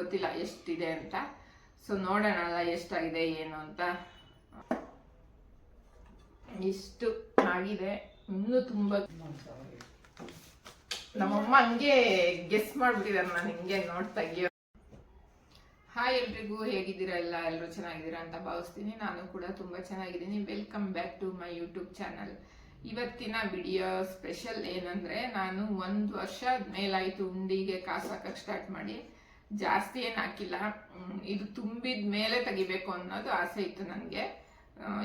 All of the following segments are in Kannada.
ಗೊತ್ತಿಲ್ಲ ಎಷ್ಟಿದೆ ಅಂತ. ಸೊ ನೋಡೋಣ ಎಷ್ಟಾಗಿದೆ, ಏನು ಅಂತ. ಇಷ್ಟು ಆಗಿದೆ, ಇನ್ನೂ ತುಂಬ ನಮ್ಮಮ್ಮ ಹಂಗೆ ಗೆಸ್ ಮಾಡ್ಬಿಟ್ಟಿದಾರೆ ನಾನು ಹಿಂಗೆ ನೋಡ್ತಾ ಹಾಯ್ ಎಲ್ರಿಗೂ, ಹೇಗಿದ್ದೀರಾ ಎಲ್ಲ? ಎಲ್ಲರೂ ಚೆನ್ನಾಗಿದ್ದೀರಾ ಅಂತ ಭಾವಿಸ್ತೀನಿ. ನಾನು ಕೂಡ ತುಂಬ ಚೆನ್ನಾಗಿದ್ದೀನಿ. Welcome back to my YouTube channel ಇವತ್ತಿನ ವಿಡಿಯೋ ಸ್ಪೆಷಲ್ ಏನಂದ್ರೆ, ನಾನು ಒಂದು ವರ್ಷ ಮೇಲಾಯಿತು ಉಂಡಿಗೆ ಕಾಸು ಹಾಕಕ್ಕೆ ಸ್ಟಾರ್ಟ್ ಮಾಡಿ. ಜಾಸ್ತಿ ಏನು ಹಾಕಿಲ್ಲ. ಇದು ತುಂಬಿದ ಮೇಲೆ ತೆಗಿಬೇಕು ಅನ್ನೋದು ಆಸೆ ಇತ್ತು ನನಗೆ.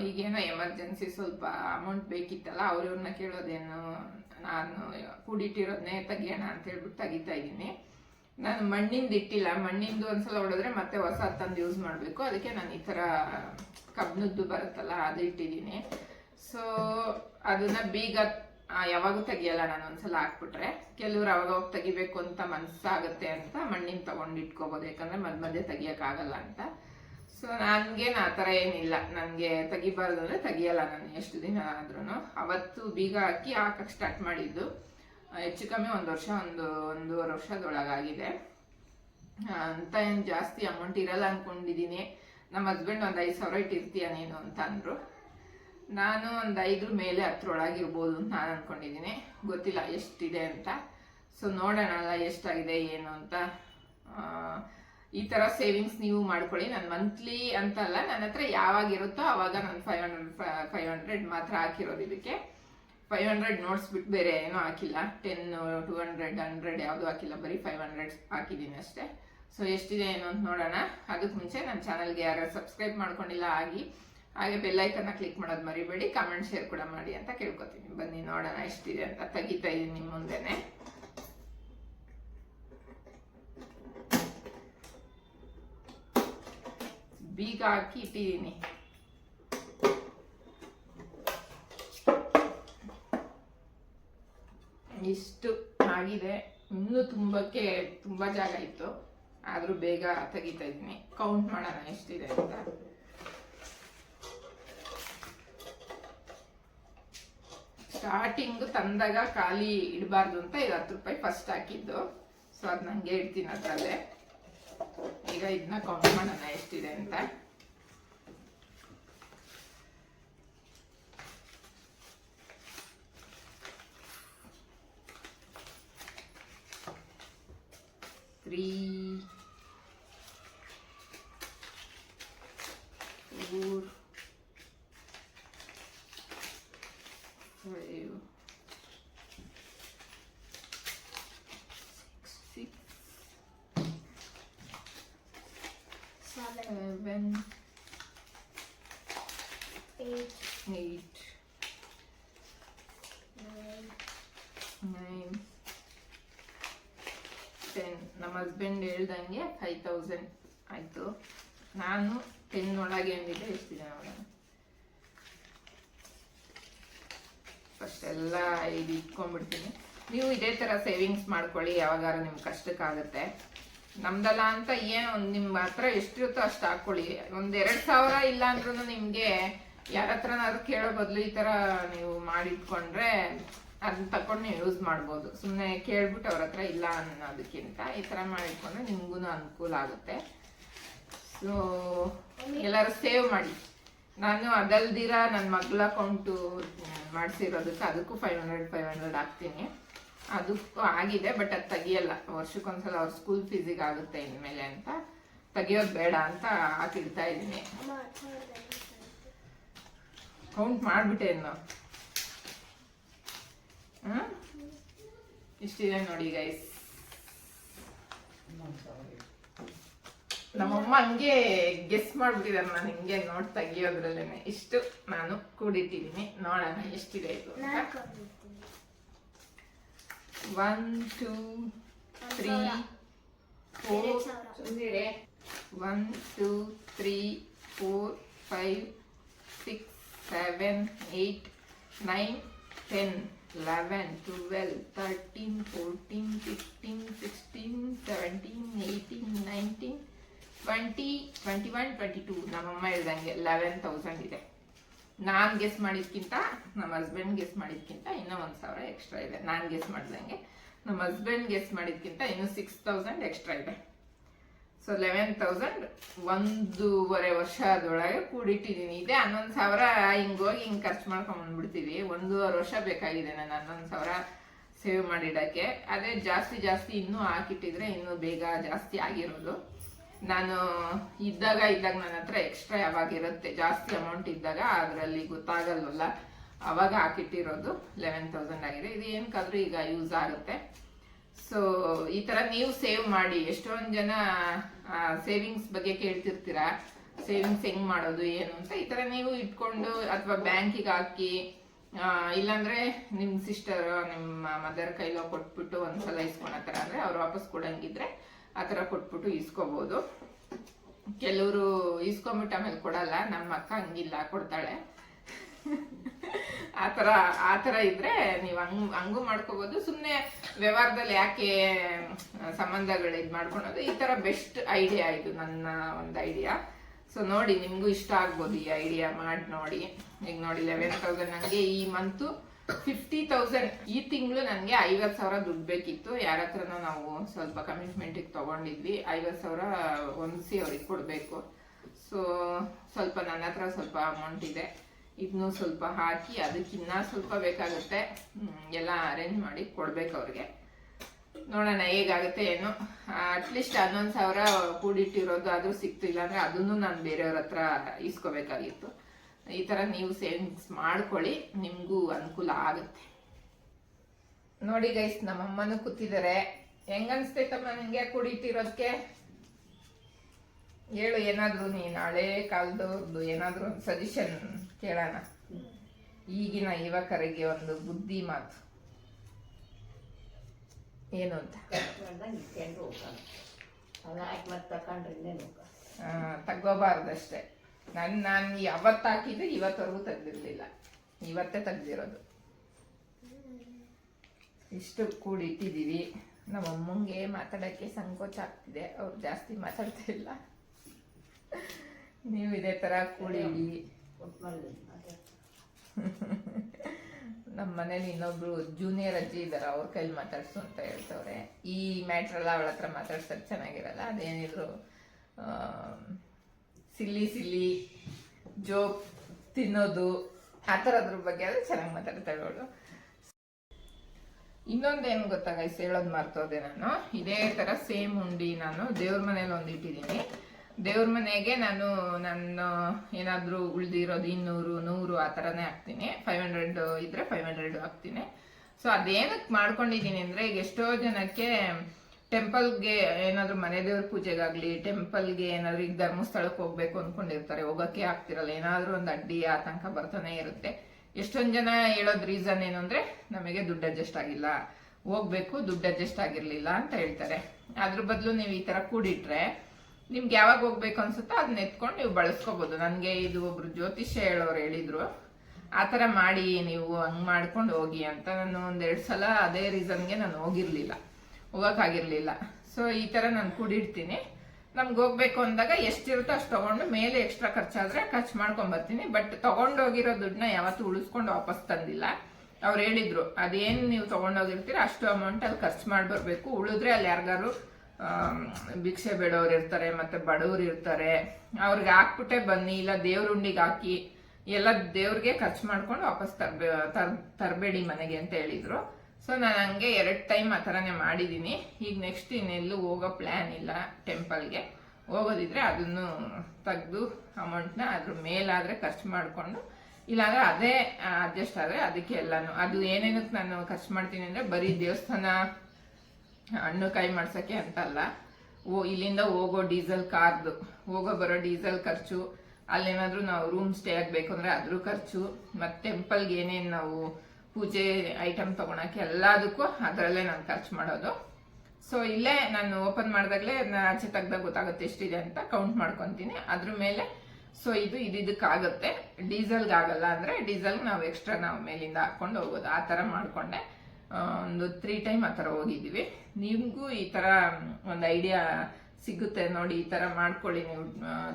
ಈಗೇನೋ ಎಮರ್ಜೆನ್ಸಿ ಸ್ವಲ್ಪ ಅಮೌಂಟ್ ಬೇಕಿತ್ತಲ್ಲ, ಅವ್ರವ್ರನ್ನ ಕೇಳೋದೇನು, ನಾನು ಕೂಡಿಟ್ಟಿರೋದನ್ನೇ ತೆಗಿಯೋಣ ಅಂತ ಹೇಳ್ಬಿಟ್ಟು ತೆಗಿತಾ ಇದ್ದೀನಿ. ನಾನು ಮಣ್ಣಿಂದ ಇಟ್ಟಿಲ್ಲ. ಮಣ್ಣಿಂದು ಒಂದ್ಸಲ ಹೊಡೆದ್ರೆ ಮತ್ತೆ ಹೊಸ ತಂದು ಯೂಸ್ ಮಾಡಬೇಕು. ಅದಕ್ಕೆ ನಾನು ಈ ಥರ ಕಬ್ಬಿಣದ್ದು ಬರುತ್ತಲ್ಲ, ಅದು ಇಟ್ಟಿದ್ದೀನಿ. ಸೊ ಅದನ್ನ ಬೀಗ ಯಾವಾಗೂ ತೆಗಿಯಲ್ಲ, ನಾನು ಒಂದ್ಸಲ ಹಾಕ್ಬಿಟ್ರೆ. ಕೆಲವ್ರು ಅವಾಗ ತೆಗಿಬೇಕು ಅಂತ ಮನ್ಸಾಗುತ್ತೆ ಅಂತ ಮಣ್ಣಿನ ತಗೊಂಡು ಇಟ್ಕೋಬೋದು. ಯಾಕಂದ್ರೆ ಮಧ್ಯ ಮಧ್ಯೆ ಆಗಲ್ಲ ಅಂತ. ಸೊ ನನಗೇನು ಆ ಥರ ಏನಿಲ್ಲ. ನನಗೆ ತೆಗಿಬಾರ್ದು ಅಂದರೆ ತೆಗಿಯಲ್ಲ ನಾನು ಎಷ್ಟು ದಿನ ಆದ್ರೂ ಅವತ್ತು ಬೀಗ ಹಾಕಿ ಹಾಕಕ್ಕೆ ಸ್ಟಾರ್ಟ್ ಮಾಡಿದ್ದು. ಹೆಚ್ಚು ಕಮ್ಮಿ ಒಂದು ವರ್ಷ, ಒಂದು, ಒಂದೂವರೆ ವರ್ಷದೊಳಗಾಗಿದೆ. ಅಂತ ಏನು ಜಾಸ್ತಿ ಅಮೌಂಟ್ ಇರಲ್ಲ ಅನ್ಕೊಂಡಿದೀನಿ. ನಮ್ಮ ಹಸ್ಬೆಂಡ್ ಒಂದು ಐದು ಸಾವಿರ ಇಟ್ಟಿರ್ತೀಯ ನೀನು ಅಂತ ಅಂದರು. ನಾನು ಒಂದು ಐದ್ರ ಮೇಲೆ ಹತ್ರೊಳಗಿರ್ಬೋದು ಅಂತ ನಾನು ಅಂದ್ಕೊಂಡಿದ್ದೀನಿ ಗೊತ್ತಿಲ್ಲ ಎಷ್ಟಿದೆ ಅಂತ. ಸೊ ನೋಡೋಣ ಎಷ್ಟಾಗಿದೆ, ಏನು ಅಂತ. ಈ ಥರ ಸೇವಿಂಗ್ಸ್ ನೀವು ಮಾಡ್ಕೊಳ್ಳಿ. ನಾನು ಮಂತ್ಲಿ ಅಂತಲ್ಲ ನನ್ನ ಹತ್ರ ಯಾವಾಗ ಇರುತ್ತೋ ಆವಾಗ ನಾನು ಫೈವ್ ಹಂಡ್ರೆಡ್ ಫೈವ್ ಹಂಡ್ರೆಡ್ ಮಾತ್ರ ಹಾಕಿರೋದು ಇದಕ್ಕೆ. ಫೈವ್ ಹಂಡ್ರೆಡ್ ನೋಟ್ಸ್ ಬಿಟ್ಟು ಬೇರೆ ಏನೂ ಹಾಕಿಲ್ಲ. ಟೆನ್ ಟೂ ಹಂಡ್ರೆಡ್ ಹಂಡ್ರೆಡ್ ಯಾವುದು ಹಾಕಿಲ್ಲ. ಬರೀ ಫೈವ್ ಹಂಡ್ರೆಡ್ ಹಾಕಿದ್ದೀನಿ ಅಷ್ಟೇ. ಸೊ ಎಷ್ಟಿದೆ ಏನು ಅಂತ ನೋಡೋಣ. ಅದಕ್ಕೆ ಮುಂಚೆ ನನ್ನ ಚಾನಲ್ಗೆ ಯಾರು ಸಬ್ಸ್ಕ್ರೈಬ್ ಮಾಡ್ಕೊಂಡಿಲ್ಲ, ಆಗಿ. ಹಾಗೆ ಬೆಲ್ಲೈಕನ್ನ ಕ್ಲಿಕ್ ಮಾಡೋದು ಮರಿಬೇಡಿ ಕಮೆಂಟ್ ಶೇರ್ ಕೂಡ ಮಾಡಿ ಅಂತ ಕೇಳ್ಕೊತೀನಿ. ಬನ್ನಿ ನೋಡೋಣ ಎಷ್ಟಿದೆ ಅಂತ ತೆಗಿತಾ ಇದ್ದೀನಿ ನಿಮ್ಮ ಮುಂದೆನೆ. ಬೀಗ ಹಾಕಿ ಇಟ್ಟಿದ್ದೀನಿ ಇಷ್ಟು ಆಗಿದೆ. ಇನ್ನೂ ತುಂಬಕ್ಕೆ ತುಂಬ ಜಾಗ ಇತ್ತು. ಆದರೂ ಬೇಗ ತೆಗಿತಾ ಇದ್ದೀನಿ. ಕೌಂಟ್ ಮಾಡೋಣ ಎಷ್ಟಿದೆ ಅಂತ. ಸ್ಟಾರ್ಟಿಂಗ್ ತಂದಾಗ ಖಾಲಿ ಇಡಬಾರ್ದು ಅಂತ ಇದು ಹತ್ತು ರೂಪಾಯಿ ಫಸ್ಟ್ ಹಾಕಿದ್ದು. ಸೊ ಅದ್ ನಂಗೆ ಇಡ್ತೀನಿ ಅದ್ರಲ್ಲೇ. ಈಗ ಇದನ್ನ ಕೌಂಟ್ ಮಾಡೋಣ ಎಷ್ಟಿದೆ ಅಂತ. Three four eight, eight, nine, nine ten ನಮ್ಮ ಹಸ್ಬೆಂಡ್ ಹೇಳ್ದಂಗೆ ಫೈವ್ ತೌಸಂಡ್ ಆಯಿತು. ನಾನು ಟೆನ್ ಒಳಗೆ ಏನಿದೆ ಎಷ್ಟಿದೆ ನೋಡೋಣ ಫಸ್ಟ್ ಎಲ್ಲ ಇದು ಇಟ್ಕೊಂಡ್ಬಿಡ್ತೀನಿ. ನೀವು ಇದೇ ಥರ ಸೇವಿಂಗ್ಸ್ ಮಾಡ್ಕೊಳ್ಳಿ ಯಾವಾಗಾರ ನಿಮ್ಗೆ ಕಷ್ಟಕ್ಕಾಗುತ್ತೆ. ನಮ್ದಲ್ಲ ಅಂತ ಏನು ನಿಮ್ಮ ಹತ್ರ ಎಷ್ಟಿರುತ್ತೋ ಅಷ್ಟು ಹಾಕ್ಕೊಳ್ಳಿ. ಒಂದು ಎರಡು ಸಾವಿರ ಇಲ್ಲ ಅಂದ್ರೂ ನಿಮಗೆ ಯಾರ ಹತ್ರನಾದ್ರೂ ಕೇಳೋ ಬದಲು ಈ ತರ ನೀವು ಮಾಡಿಟ್ಕೊಂಡ್ರೆ ಅದನ್ನ ತಕೊಂಡು ನೀವು ಯೂಸ್ ಮಾಡ್ಬೋದು. ಸುಮ್ಮನೆ ಕೇಳ್ಬಿಟ್ಟು ಅವ್ರ ಹತ್ರ ಇಲ್ಲ ಅನ್ನೋದಕ್ಕಿಂತ ಈ ಥರ ಮಾಡಿಟ್ಕೊಂಡ್ರೆ ನಿಮಗೂ ಅನುಕೂಲ ಆಗುತ್ತೆ. ಸೊ ಎಲ್ಲರೂ ಸೇವ್ ಮಾಡಿ. ನಾನು ಅದಲ್ದಿರ ನನ್ನ ಮಗಳ ಅಕೌಂಟು ಮಾಡಿಸಿರೋದಕ್ಕೆ ಅದಕ್ಕೂ ಫೈವ್ ಹಂಡ್ರೆಡ್ ಫೈವ್ ಹಂಡ್ರೆಡ್ ಹಾಕ್ತೀನಿ. ಅದಕ್ಕೂ ಆಗಿದೆ ಬಟ್ ಅದು ತೆಗಿಯಲ್ಲ. ವರ್ಷಕ್ಕೊಂದ್ಸಲ ಅವ್ರ ಸ್ಕೂಲ್ ಫೀಸಿಗೆ ಆಗುತ್ತೆ ಇನ್ಮೇಲೆ ಅಂತ. ತೆಗಿಯೋದು ಬೇಡ ಅಂತ ಹಾಕಿಡ್ತಾ ಇದ್ದೀನಿ. ಕೌಂಟ್ ಮಾಡಿಬಿಟ್ಟೆ ಇನ್ನು. ಇಷ್ಟಿದೆ ನೋಡಿ ಗೈಸ್ ನಮ್ಮಮ್ಮ ಹಂಗೆ ಗೆಸ್ ಮಾಡ್ಬಿಟ್ಟಿದಾರೆ ನಾನು ಹಿಂಗೆ ನೋಟ್ ತೆಗಿಯೋದ್ರಲ್ಲೇನೆ ಇಷ್ಟು ನಾನು ಕೂಡಿಟ್ಟಿದ್ದೀನಿ. ನೋಡೋಣ ಎಷ್ಟಿದೆ ಇದು. One two three. Four. One two three four five seven eight nine ten eleven twelve thirteen fourteen fifteen sixteen seventeen eighteen nineteen twenty twenty one twenty two ನಮ್ಮಮ್ಮ ಹೇಳ್ದಂಗೆ ಲೆವೆನ್ ತೌಸಂಡ್ ಇದೆ. ನಾನು ಗೆಸ್ ಮಾಡಿದ್ಕಿಂತ ನಮ್ಮ ಹಸ್ಬೆಂಡ್ ಗೆಸ್ ಮಾಡಿದ್ಕಿಂತ ಇನ್ನೂ ಒಂದು ಸಾವಿರ ಎಕ್ಸ್ಟ್ರಾ ಇದೆ. ನಾನು ಗೆಸ್ ಮಾಡ್ದಂಗೆ ನಮ್ಮ ಹಸ್ಬೆಂಡ್ ಗೆಸ್ ಮಾಡಿದ್ಕಿಂತ ಇನ್ನೂ ಸಿಕ್ಸ್ ತೌಸಂಡ್ ಎಕ್ಸ್ಟ್ರಾ ಇದೆ. ಸೊ ಲೆವೆನ್ ತೌಸಂಡ್ ಒಂದೂವರೆ ವರ್ಷದೊಳಗೆ ಕೂಡಿಟ್ಟಿದ್ದೀನಿ. ಇದೆ ಹನ್ನೊಂದು ಸಾವಿರ ಹಿಂಗೋಗಿ ಹಿಂಗೆ ಖರ್ಚು ಮಾಡ್ಕೊಂಬಂದ್ಬಿಡ್ತೀವಿ ಒಂದೂವರೆ ವರ್ಷ ಬೇಕಾಗಿದೆ ನಾನು ಹನ್ನೊಂದು ಸಾವಿರ ಸೇವ್ ಮಾಡಿಡೋಕ್ಕೆ. ಅದೇ ಜಾಸ್ತಿ ಜಾಸ್ತಿ ಇನ್ನೂ ಹಾಕಿಟ್ಟಿದ್ರೆ ಇನ್ನೂ ಬೇಗ ಜಾಸ್ತಿ ಆಗಿರೋದು. ನಾನು ಇದ್ದಾಗ ಇದ್ದಾಗ ನನ್ನ ಹತ್ರ ಎಕ್ಸ್ಟ್ರಾ ಯಾವಾಗ ಇರುತ್ತೆ, ಜಾಸ್ತಿ ಅಮೌಂಟ್ ಇದ್ದಾಗ ಅದರಲ್ಲಿ ಗೊತ್ತಾಗಲ್ವಲ್ಲ. ಅವಾಗ ಹಾಕಿಟ್ಟಿರೋದು ಲೆವೆನ್ ತೌಸಂಡ್ ಆಗಿದೆ. ಇದು ಏನಕ್ಕಾದ್ರೂ ಈಗ ಯೂಸ್ ಆಗುತ್ತೆ. ಸೊ ಈ ತರ ನೀವು ಸೇವ್ ಮಾಡಿ. ಎಷ್ಟೊಂದು ಜನ ಸೇವಿಂಗ್ಸ್ ಬಗ್ಗೆ ಕೇಳ್ತಿರ್ತೀರಾ? ಸೇವಿಂಗ್ಸ್ ಹೆಂಗ್ ಮಾಡೋದು, ಏನು ಅಂತ ಈ ತರ ನೀವು ಇಟ್ಕೊಂಡು ಅಥವಾ ಬ್ಯಾಂಕಿಗೆ ಹಾಕಿ ಇಲ್ಲಾಂದ್ರೆ ನಿಮ್ ಸಿಸ್ಟರ್ ನಿಮ್ಮ ಮದರ್ ಕೈಲೋ ಕೊಟ್ಬಿಟ್ಟು ಒಂದ್ಸಲ ಥರ ಅಂದ್ರೆ ಅವ್ರು ವಾಪಸ್ ಕೊಡಂಗಿದ್ರೆ ಆ ತರ ಕೊಟ್ಬಿಟ್ಟು ಇಸ್ಕೋಬಹುದು ಕೆಲವರು ಇಸ್ಕೊಂಬಿಟ್ಟು ಆಮೇಲೆ ಕೊಡಲ್ಲ, ನಮ್ಮ ಅಕ್ಕ ಹಂಗಿಲ್ಲ, ಕೊಡ್ತಾಳೆ. ಆ ಥರ ಆ ಥರ ಇದ್ರೆ ನೀವು ಹಂಗ್, ಹಂಗೂ ಮಾಡ್ಕೋಬಹುದು ಸುಮ್ಮನೆ ವ್ಯವಹಾರದಲ್ಲಿ ಯಾಕೆ ಸಂಬಂಧಗಳು ಇದು ಮಾಡ್ಕೊಳೋದು? ಈ ಥರ ಬೆಸ್ಟ್ ಐಡಿಯಾ ಇದು, ನನ್ನ ಒಂದು ಐಡಿಯಾ. ಸೊ ನೋಡಿ, ನಿಮಗೂ ಇಷ್ಟ ಆಗ್ಬೋದು ಈ ಐಡಿಯಾ ಮಾಡಿ ನೋಡಿ. ಈಗ ನೋಡಿ ಲೆವೆನ್ ತೌಸಂಡ್ ನನಗೆ ಈ ಮಂತು ಫಿಫ್ಟಿ ತೌಸಂಡ್ ಈ ತಿಂಗಳು ನನಗೆ ಐವತ್ತು ಸಾವಿರ ದುಡ್ಡು ಬೇಕಿತ್ತು. ಯಾರ ಹತ್ರನೂ ನಾವು ಸ್ವಲ್ಪ ಕಮಿಟ್ಮೆಂಟಿಗೆ ತಗೊಂಡಿದ್ವಿ. ಐವತ್ತು ಸಾವಿರ ಹೊಂದಿಸಿ ಅವ್ರಿಗೆ ಕೊಡಬೇಕು. ಸೊ ಸ್ವಲ್ಪ ನನ್ನ ಹತ್ರ ಸ್ವಲ್ಪ ಅಮೌಂಟ್ ಇದೆ. ಇದನ್ನು ಸ್ವಲ್ಪ ಹಾಕಿ ಅದಕ್ಕಿನ್ನ ಸ್ವಲ್ಪ ಬೇಕಾಗುತ್ತೆ. ಎಲ್ಲ ಅರೇಂಜ್ ಮಾಡಿ ಕೊಡ್ಬೇಕು ಅವ್ರಿಗೆ. ನೋಡೋಣ ಹೇಗಾಗುತ್ತೆ ಏನು. ಅಟ್ಲೀಸ್ಟ್ ಹನ್ನೊಂದು ಸಾವಿರ ಕೂಡಿಟ್ಟಿರೋದು ಆದರೂ ಸಿಕ್ತು ಅಂದ್ರೆ ಅದನ್ನು ನಾನು ಬೇರೆಯವ್ರ ಹತ್ರ ಇಸ್ಕೋಬೇಕಾಗಿತ್ತು. ಈ ತರ ನೀವು ಸೇವಿಂಗ್ಸ್ ಮಾಡ್ಕೊಳ್ಳಿ, ನಿಮಗೂ ಅನುಕೂಲ ಆಗುತ್ತೆ. ನೋಡಿ ಗೈಸ್ ನಮ್ಮಮ್ಮನೂ ಕೂತಿದ್ದಾರೆ ಹೆಂಗನ್ಸ್ತೈತಮ್ಮ ನಿಮಗೆ ಕೂಡಿಟ್ಟಿರೋದಕ್ಕೆ ಹೇಳು, ಏನಾದರೂ ನೀನು ಹಳೇ ಕಾಲದವ್ರದ್ದು ಏನಾದರೂ ಒಂದು ಸಜೆಷನ್ ಕೇಳೋಣ. ಈಗಿನ ಯುವಕರಿಗೆ ಒಂದು ಬುದ್ಧಿ ಮಾತು. ಏನು ಅಂತ? ತಗೋಬಾರ್ದಷ್ಟೇ ನನ್, ನಾನು ಯಾವತ್ತು ಹಾಕಿದ್ದೆ ಇವತ್ತವರೆಗೂ ತೆಗ್ದಿರ್ಲಿಲ್ಲ. ಇವತ್ತೇ ತೆಗ್ದಿರೋದು. ಇಷ್ಟು ಕೂಡಿ ಇಟ್ಟಿದ್ದೀವಿ ನಮ್ಮ ಅಮ್ಮಂಗೆ ಮಾತಾಡೋಕ್ಕೆ ಸಂಕೋಚ ಆಗ್ತಿದೆ. ಅವ್ರು ಜಾಸ್ತಿ ಮಾತಾಡ್ತಾ ಇಲ್ಲ. ನೀವು ಇದೇ ಥರ ಕೂಡಿ ಇಡಿ ಒಟ್ನಲ್ಲಿ ಅದೇ ನಮ್ಮ ಮನೇಲಿ ಇನ್ನೊಬ್ರು ಜೂನಿಯರ್ ಅಜ್ಜಿ ಇದಾರೆ, ಅವ್ರ ಕೈಲಿ ಮಾತಾಡ್ಸು ಅಂತ ಹೇಳ್ತವ್ರೆ. ಈ ಮ್ಯಾಟ್ರ್ ಎಲ್ಲ ಅವಳ ಹತ್ರ ಮಾತಾಡ್ಸಕ್ ಚೆನ್ನಾಗಿರಲ್ಲ, ಅದೇನಿದ್ರು ಸಿಲ್ಲಿ ಸಿಲ್ಲಿ ಜೋಕ್ ತಿನ್ನೋದು, ಆ ಥರದ್ರ ಬಗ್ಗೆ ಆದ್ರೆ ಚೆನ್ನಾಗಿ ಮಾತಾಡ್ತಾಳೆ ಅವಳು. ಇನ್ನೊಂದೇನು ಗೊತ್ತಾ ಗೈಸ್ ಹೇಳೋದು ಮರ್ತೋದೆ ನಾನು. ಇದೇ ತರ ಸೇಮ್ ಉಂಡಿ ನಾನು ದೇವ್ರ ಮನೇಲಿ ಒಂದು ಇಟ್ಟಿದ್ದೀನಿ. ದೇವ್ರ ಮನೆಗೆ ನಾನು ನನ್ನ ಏನಾದರೂ ಉಳಿದಿರೋದು ಇನ್ನೂರು, ನೂರು ಆ ಥರನೇ ಹಾಕ್ತೀನಿ. ಫೈವ್ ಹಂಡ್ರೆಡ್ ಇದ್ರೆ ಫೈವ್ ಹಂಡ್ರೆಡ್ ಹಾಕ್ತೀನಿ. ಸೊ ಅದೇನಕ್ಕೆ ಮಾಡ್ಕೊಂಡಿದ್ದೀನಿ ಅಂದರೆ ಈಗ ಎಷ್ಟೋ ಜನಕ್ಕೆ ಟೆಂಪಲ್ಗೆ ಏನಾದರೂ ಮನೆ ದೇವ್ರ ಪೂಜೆಗಾಗಲಿ ಟೆಂಪಲ್ಗೆ ಏನಾದರೂ ಈಗ ಧರ್ಮಸ್ಥಳಕ್ಕೆ ಹೋಗ್ಬೇಕು ಅಂದ್ಕೊಂಡಿರ್ತಾರೆ ಹೋಗೋಕ್ಕೆ ಆಗ್ತಿರಲ್ಲ. ಏನಾದರೂ ಒಂದು ಅಡ್ಡಿ ಆತಂಕ ಬರ್ತಾನೆ ಇರುತ್ತೆ. ಎಷ್ಟೊಂದು ಜನ ಹೇಳೋದು ರೀಸನ್ ಏನು ಅಂದ್ರೆ ನಮಗೆ ದುಡ್ಡು ಅಡ್ಜಸ್ಟ್ ಆಗಿಲ್ಲ. ಹೋಗ್ಬೇಕು, ದುಡ್ಡು ಅಡ್ಜಸ್ಟ್ ಆಗಿರಲಿಲ್ಲ ಅಂತ ಹೇಳ್ತಾರೆ. ಅದ್ರ ಬದಲು ನೀವು ಈ ತರ ಕೂಡಿಟ್ರೆ ನಿಮ್ಗೆ ಯಾವಾಗ ಹೋಗ್ಬೇಕು ಅನ್ಸುತ್ತೋ ಅದನ್ನ ಎತ್ಕೊಂಡು ನೀವು ಬಳಸ್ಕೋಬಹುದು ನನಗೆ ಇದು ಒಬ್ರು ಜ್ಯೋತಿಷ್ಯ ಹೇಳೋರು ಹೇಳಿದ್ರು. ಆ ಥರ ಮಾಡಿ ನೀವು ಹಂಗ್ ಮಾಡ್ಕೊಂಡು ಹೋಗಿ ಅಂತ ನಾನು ಒಂದೆರಡು ಸಲ ಅದೇ ರೀಸನ್ಗೆ ನಾನು ಹೋಗಿರ್ಲಿಲ್ಲ. ಹೋಗೋಕ್ಕಾಗಿರಲಿಲ್ಲ ಸೊ ಈ ತರ ನಾನು ಕೂಡಿಡ್ತೀನಿ. ನಮ್ಗೆ ಹೋಗ್ಬೇಕು ಅಂದಾಗ ಎಷ್ಟಿರುತ್ತೋ ಅಷ್ಟು ತಗೊಂಡು ಮೇಲೆ ಎಕ್ಸ್ಟ್ರಾ ಖರ್ಚಾದ್ರೆ ಖರ್ಚು ಮಾಡ್ಕೊಂಬರ್ತೀನಿ. ಬಟ್ ತಗೊಂಡೋಗಿರೋ ದುಡ್ಡನ್ನ ಯಾವತ್ತೂ ಉಳಿಸ್ಕೊಂಡು ವಾಪಸ್ ತಂದಿಲ್ಲ. ಅವ್ರು ಹೇಳಿದ್ರು, ಅದೇನು ನೀವು ತಗೊಂಡೋಗಿರ್ತೀರ ಅಷ್ಟು ಅಮೌಂಟ್ ಅಲ್ಲಿ ಖರ್ಚು ಮಾಡಿ ಬರಬೇಕು ಉಳಿದ್ರೆ ಅಲ್ಲಿ ಯಾರಿಗಾರು ಭಿಕ್ಷೆ ಬೇಡವ್ರು ಇರ್ತಾರೆ ಮತ್ತೆ ಬಡವ್ರು ಇರ್ತಾರೆ. ಅವ್ರಿಗೆ ಹಾಕ್ಬಿಟ್ಟೆ ಬನ್ನಿ, ಇಲ್ಲ ದೇವ್ರುಂಡಿಗೆ ಹಾಕಿ, ಎಲ್ಲ ದೇವ್ರಿಗೆ ಖರ್ಚು ಮಾಡ್ಕೊಂಡು ವಾಪಸ್ ತರ್ಬೇ, ತರ್, ತರಬೇಡಿ ಮನೆಗೆ ಅಂತ ಹೇಳಿದ್ರು. ಸೊ ನಾನು ಹಂಗೆ ಎರಡು ಟೈಮ್ ಆ ಥರನೇ ಮಾಡಿದ್ದೀನಿ ಈಗ ನೆಕ್ಸ್ಟ್ ಇನ್ನೆಲ್ಲೂ ಹೋಗೋ ಪ್ಲ್ಯಾನ್ ಇಲ್ಲ ಟೆಂಪಲ್ಗೆ ಹೋಗೋದಿದ್ರೆ ಅದನ್ನು ತೆಗೆದು ಅಮೌಂಟ್ನ ಅದ್ರ ಮೇಲಾದರೆ ಖರ್ಚು ಮಾಡಿಕೊಂಡು, ಇಲ್ಲಾಂದ್ರೆ ಅದೇ ಅಡ್ಜಸ್ಟ್ ಆದರೆ ಅದಕ್ಕೆ ಎಲ್ಲಾನು. ಅದು ಏನೇನಕ್ಕೆ ನಾನು ಖರ್ಚು ಮಾಡ್ತೀನಿ ಅಂದರೆ ಬರೀ ದೇವಸ್ಥಾನ ಹಣ್ಣು ಕಾಯಿ ಮಾಡ್ಸೋಕ್ಕೆ ಅಂತಲ್ಲ. ಓ, ಇಲ್ಲಿಂದ ಹೋಗೋ ಡೀಸೆಲ್ ಕಾರ್ದು. ಹೋಗೋ ಬರೋ ಡೀಸೆಲ್ ಖರ್ಚು. ಅಲ್ಲೇನಾದ್ರೂ ನಾವು ರೂಮ್ ಸ್ಟೇ ಆಗಬೇಕು ಅಂದ್ರೆ ಅದ್ರ ಖರ್ಚು. ಮತ್ತೆ ಟೆಂಪಲ್ಗೆ ಏನೇನು ನಾವು ಪೂಜೆ ಐಟಮ್ ತಗೊಳಕ್ಕೆ ಎಲ್ಲದಕ್ಕೂ ಅದರಲ್ಲೇ ನಾನು ಖರ್ಚು ಮಾಡೋದು. ಸೊ ಇಲ್ಲೇ ನಾನು ಓಪನ್ ಮಾಡಿದಾಗಲೇ ಆಚೆ ತೆಗ್ದಾಗ ಗೊತ್ತಾಗುತ್ತೆ ಎಷ್ಟಿದೆ ಅಂತ ಕೌಂಟ್ ಮಾಡ್ಕೊತೀನಿ. ಅದ್ರ ಮೇಲೆ ಸೊ ಇದು ಇದಿದ್ದಕ್ಕಾಗುತ್ತೆ ಡೀಸೆಲ್ಗೆ ಆಗಲ್ಲ ಅಂದ್ರೆ ಡೀಸೆಲ್ ನಾವು ಎಕ್ಸ್ಟ್ರಾ ನಾವು ಮೇಲಿಂದ ಹಾಕೊಂಡು ಹೋಗೋದು. ಆ ಥರ ಮಾಡ್ಕೊಂಡೆ. ಒಂದು ತ್ರೀ ಟೈಮ್ ಆ ಥರ ಹೋಗಿದ್ದೀವಿ. ನಿಮಗೂ ಈ ಥರ ಒಂದು ಐಡಿಯಾ ಸಿಗುತ್ತೆ ನೋಡಿ, ಈ ಥರ ಮಾಡ್ಕೊಳ್ಳಿ ನೀವು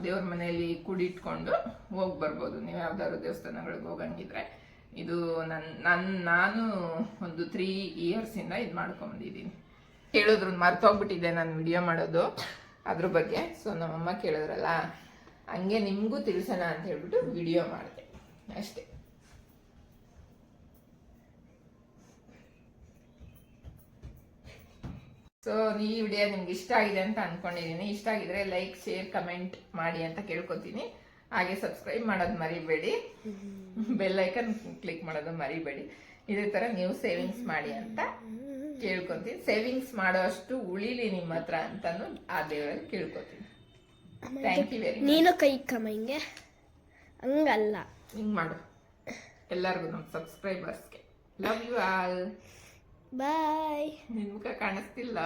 ದೇವ್ರ ಮನೆಯಲ್ಲಿ ಕೂಡಿಟ್ಕೊಂಡು ಹೋಗಿ ಬರ್ಬೋದು. ನೀವು ಯಾವ್ದಾದ್ರು ದೇವಸ್ಥಾನಗಳಿಗೆ ಹೋಗಂಗಿದ್ರೆ. ಇದು ನನ್ನ ನನ್ನ ನಾನು ಒಂದು ತ್ರೀ ಇಯರ್ಸಿಂದ ಇದು ಮಾಡ್ಕೊಂಬಂದಿದ್ದೀನಿ. ಹೇಳಿದ್ರು ಮರ್ತೋಗ್ಬಿಟ್ಟಿದೆ ನಾನು ವಿಡಿಯೋ ಮಾಡೋದು ಅದ್ರ ಬಗ್ಗೆ. ಸೊ ನಮ್ಮಮ್ಮ ಕೇಳಿದ್ರಲ್ಲ, ಹಂಗೆ ನಿಮಗೂ ತಿಳಿಸೋಣ ಅಂತ ಹೇಳ್ಬಿಟ್ಟು ವಿಡಿಯೋ ಮಾಡಿದೆ. ಅಷ್ಟೇ. ಸೊ ಈ ವಿಡಿಯೋ ನಿಮ್ಗೆ ಇಷ್ಟ ಆಗಿದೆ ಅಂತ ಅನ್ಕೊಂಡಿದ್ದೀನಿ ಇಷ್ಟ ಆಗಿದ್ರೆ ಲೈಕ್ ಶೇರ್ ಕಮೆಂಟ್ ಮಾಡಿ ಅಂತ ಕೇಳ್ಕೊತೀನಿ. ಹಾಗೆ ಸಬ್ಸ್ಕ್ರೈಬ್ ಮಾಡೋದು ಮರಿಬೇಡಿ. ಬೆಲ್ ಐಕನ್ ಕ್ಲಿಕ್ ಮಾಡೋದು ಮರಿಬೇಡಿ. ಇದೇ ತರ ನೀವು ಸೇವಿಂಗ್ಸ್ ಮಾಡಿ ಅಂತ ಕೇಳ್ಕೊತೀನಿ. ಸೇವಿಂಗ್ಸ್ ಮಾಡೋ ಅಷ್ಟು ಉಳಿಲಿ ನಿಮ್ಮ ಹತ್ರ ಅಂತ ಆ ದೇವರಲ್ಲಿ ಕೇಳ್ಕೊತೀನಿ. ಥ್ಯಾಂಕ್ ಯು ವೆರಿ ನೀನು ಕೈ ಕಮ್ಮ ಹಿಂಗೆ? ಹಂಗಲ್ಲ. ಹಿಂಗ್ ಮಾಡು. ಎಲ್ಲರಿಗೂ ನಮ್ಮ ಸಬ್ಸ್ಕ್ರೈಬರ್ಸ್ಗೆ ಲವ್ ಯು ಆಲ್ ಬಾಯ್ ನಿನ್ ಮುಖ ಕಾಣಿಸ್ತಿಲ್ಲ.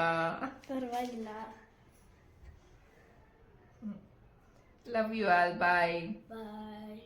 ಪರವಾಗಿಲ್ಲ. Love you all bye bye